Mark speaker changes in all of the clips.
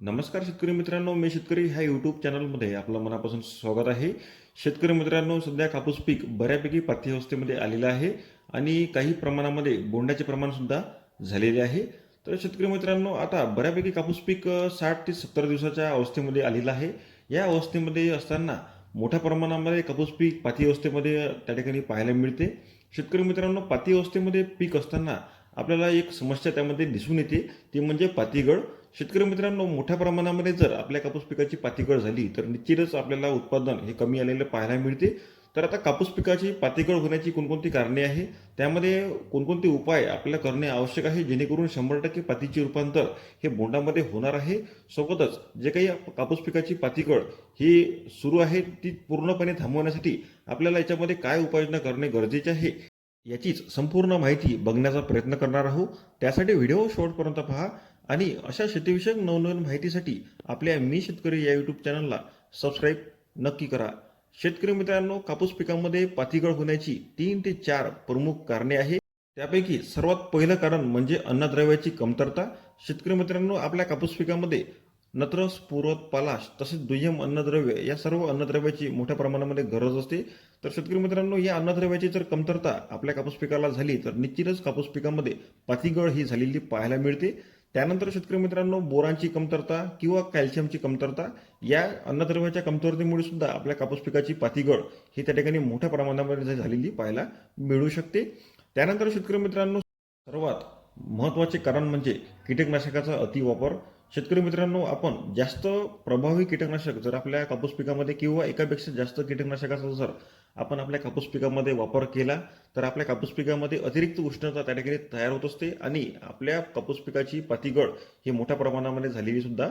Speaker 1: नमस्कार शेतकरी मित्रांनो मी शेतकरी ह्या यूट्यूब चॅनलमध्ये आपलं मनापासून स्वागत आहे. शेतकरी मित्रांनो सध्या कापूस पीक बऱ्यापैकी पाथी अवस्थेमध्ये आलेलं आहे आणि काही प्रमाणामध्ये बोंडाचे प्रमाणसुद्धा झालेले आहे. तर शेतकरी मित्रांनो आता बऱ्यापैकी कापूस पीक साठ ते सत्तर दिवसाच्या अवस्थेमध्ये आलेलं आहे. या अवस्थेमध्ये असताना मोठ्या प्रमाणामध्ये कापूस पीक पाती अवस्थेमध्ये त्या ठिकाणी पाहायला मिळते. शेतकरी मित्रांनो पाती अवस्थेमध्ये पीक असताना आपल्याला एक समस्या त्यामध्ये दिसून येते. ती म्हणजे पातीगळ. शेतकरी मित्रांनो मोठ्या प्रमाणामध्ये जर आपल्या कापूस पिकाची पातीगळ झाली तर निश्चितच आपल्याला उत्पादन हे कमी आलेलं पाहायला मिळते. तर आता कापूस पिकाची पातीगळ होण्याची कोणकोणती कारणे आहे? त्यामध्ये कोणकोणते उपाय आपल्याला करणे आवश्यक आहे जेणेकरून शंभर टक्के पातीचे रूपांतर हे बोंडामध्ये होणार आहे? सोबतच जे काही कापूस पिकाची पातीगळ ही सुरू आहे ती पूर्णपणे थांबवण्यासाठी आपल्याला याच्यामध्ये काय उपाययोजना करणे गरजेचे आहे? याचीच संपूर्ण माहिती बघण्याचा प्रयत्न करणार आहोत. त्यासाठी व्हिडिओ शेवटपर्यंत पहा आणि अशा शेतीविषयक नवनवीन माहितीसाठी आपल्या मी शेतकरी या यूट्यूब चॅनलला सबस्क्राईब नक्की करा. शेतकरी मित्रांनो कापूस पिकामध्ये पातीगळ होण्याची तीन ते चार प्रमुख कारणे आहेत. त्यापैकी सर्वात पहिलं कारण म्हणजे अन्नद्रव्याची कमतरता. शेतकरी मित्रांनो आपल्या कापूस पिकामध्ये नत्र स्फुरत पालाश तसेच दुय्यम अन्नद्रव्य या सर्व अन्नद्रव्याची मोठ्या प्रमाणामध्ये गरज असते. तर शेतकरी मित्रांनो या अन्नद्रव्याची जर कमतरता आपल्या कापूस पिकाला झाली तर निश्चितच कापूस पिकामध्ये पातीगळ ही झालेली पाहायला मिळते. त्यानंतर शेतकरी मित्रांनो बोरांची कमतरता किंवा कॅल्शियमची कमतरता या अन्नद्रव्याच्या कमतरतेमुळे सुद्धा आपल्या कापूस पिकाची पातीगळ ही त्या ठिकाणी मोठ्या प्रमाणामध्ये झालेली पाहायला मिळू शकते. त्यानंतर शेतकरी मित्रांनो सर्वात महत्त्वाचे कारण म्हणजे कीटकनाशकाचा अतिवापर शेतकरी मित्रांनो आपण जास्त प्रभावी कीटकनाशक जर आपल्या कापूस पिकामध्ये किंवा एकापेक्षा जास्त कीटकनाशकाचा जर आपण आपल्या कापूस पिकामध्ये वापर केला तर आपल्या कापूस पिकामध्ये अतिरिक्त उष्णता त्या ठिकाणी तयार होत असते आणि आपल्या कापूस पिकाची पातीगळ ही मोठ्या प्रमाणामध्ये झालेली सुद्धा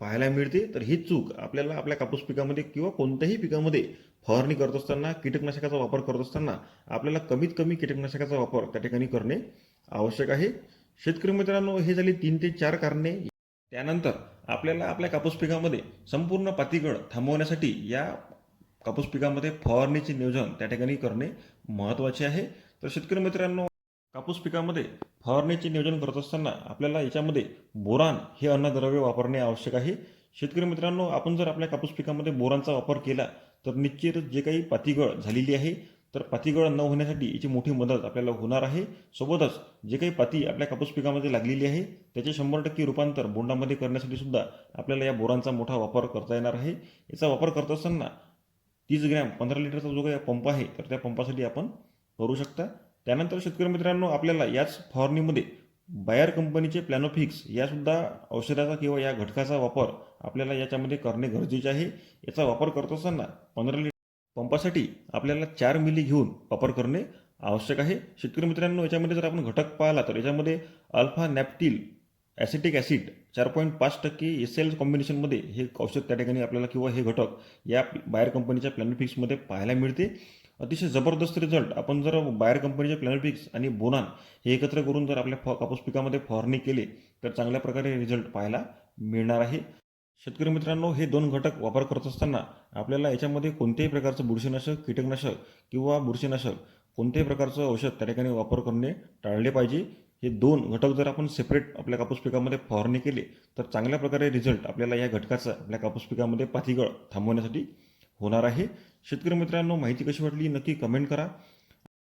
Speaker 1: पाहायला मिळते. तर ही चूक आपल्याला आपल्या कापूस पिकामध्ये किंवा कोणत्याही पिकामध्ये फवारणी करत असताना कीटकनाशकाचा वापर करत असताना आपल्याला कमीत कमी कीटकनाशकाचा वापर त्या ठिकाणी करणे आवश्यक आहे. शेतकरी मित्रांनो हे झाली तीन ते चार कारणे. त्यानंतर आपल्याला आपल्या कापूस पिकामध्ये संपूर्ण पातीगळ थांबवण्यासाठी या कापूस पिकामध्ये फवारणीचे नियोजन त्या ठिकाणी करणे महत्त्वाचे आहे. तर शेतकरी मित्रांनो कापूस पिकामध्ये फवारणीचे नियोजन करत असताना आपल्याला याच्यामध्ये बोरान हे अन्नद्रव्य वापरणे आवश्यक आहे. शेतकरी मित्रांनो आपण जर आपल्या कापूस पिकामध्ये बोरांचा वापर केला तर निश्चितच जे काही पातीगळ झालेली आहे तर पातीगळ न होण्यासाठी याची मोठी मदत आपल्याला होणार आहे. सोबतच जे काही पाती आपल्या कापूस पिकामध्ये लागलेली आहे त्याचे शंभर टक्के रूपांतर बोंडामध्ये करण्यासाठी सुद्धा आपल्याला या बोरांचा मोठा वापर करता येणार आहे. याचा वापर करत असताना तीस ग्रॅम पंधरा लिटरचा जो काही पंप आहे तर त्या पंपासाठी आपण करू शकता. त्यानंतर शेतकरी मित्रांनो आपल्याला याच फवारणीमध्ये बायर कंपनीचे प्लॅनोफिक्स यासुद्धा औषधाचा किंवा या घटकाचा वापर आपल्याला याच्यामध्ये करणे गरजेचे आहे. याचा वापर करत असताना पंधरा लिटर पंपासाठी आपल्याला चार मिली घेऊन वापर करणे आवश्यक आहे. शेतकरी मित्रांनो याच्यामध्ये जर आपण घटक पाहिला तर याच्यामध्ये अल्फा नॅप्टिल ॲसिटिक ॲसिड चार पॉईंट पाच टक्के एस एल कॉम्बिनेशनमध्ये हे औषध त्या ठिकाणी आपल्याला किंवा हे घटक या बायर कंपनीच्या प्लॅनोफिक्समध्ये पाहायला मिळते. अतिशय जबरदस्त रिझल्ट. आपण जर बायर कंपनीचे प्लॅनोफिक्स आणि बोनान हे एकत्र करून जर आपल्या फ कापूस पिकामध्ये फवारणी केली तर चांगल्या प्रकारे रिझल्ट पाहायला मिळणार आहे. शेतकरी मित्रांनो हे दोन घटक वापर करत असताना आपल्याला याच्यामध्ये कोणत्याही प्रकारचं बुरशीनाशक कीटकनाशक किंवा बुरशीनाशक कोणत्याही प्रकारचं औषध त्या ठिकाणी वापर करणे टाळले पाहिजे. हे दोन घटक जर आपण सेपरेट आपल्या कापूस पिकामध्ये फवारणी केले तर चांगल्या प्रकारे रिझल्ट आपल्याला या घटकाचा आपल्या कापूस पिकामध्ये पातीगळ थांबवण्यासाठी होणार आहे. शेतकरी मित्रांनो माहिती कशी वाटली नक्की कमेंट करा.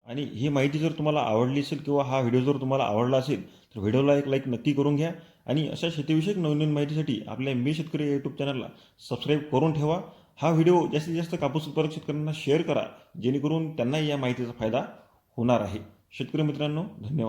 Speaker 1: आणि ही माहिती जर तुम्हाला आवडली असेल किंवा हा व्हिडिओ जर तुम्हाला आवडला असेल तर व्हिडिओला एक लाईक नक्की करून घ्या. आणि अशा शेतीविषयक नवीन माहितीसाठी आपल्या मी शेतकरी यूट्यूब चॅनलला सबस्क्राईब करून ठेवा. हा व्हिडिओ जास्तीत जास्त कापूस उत्पादक शेतकऱ्यांना शेअर करा जेणेकरून त्यांनाही या माहितीचा फायदा होणार आहे. शेतकरी मित्रांनो धन्यवाद.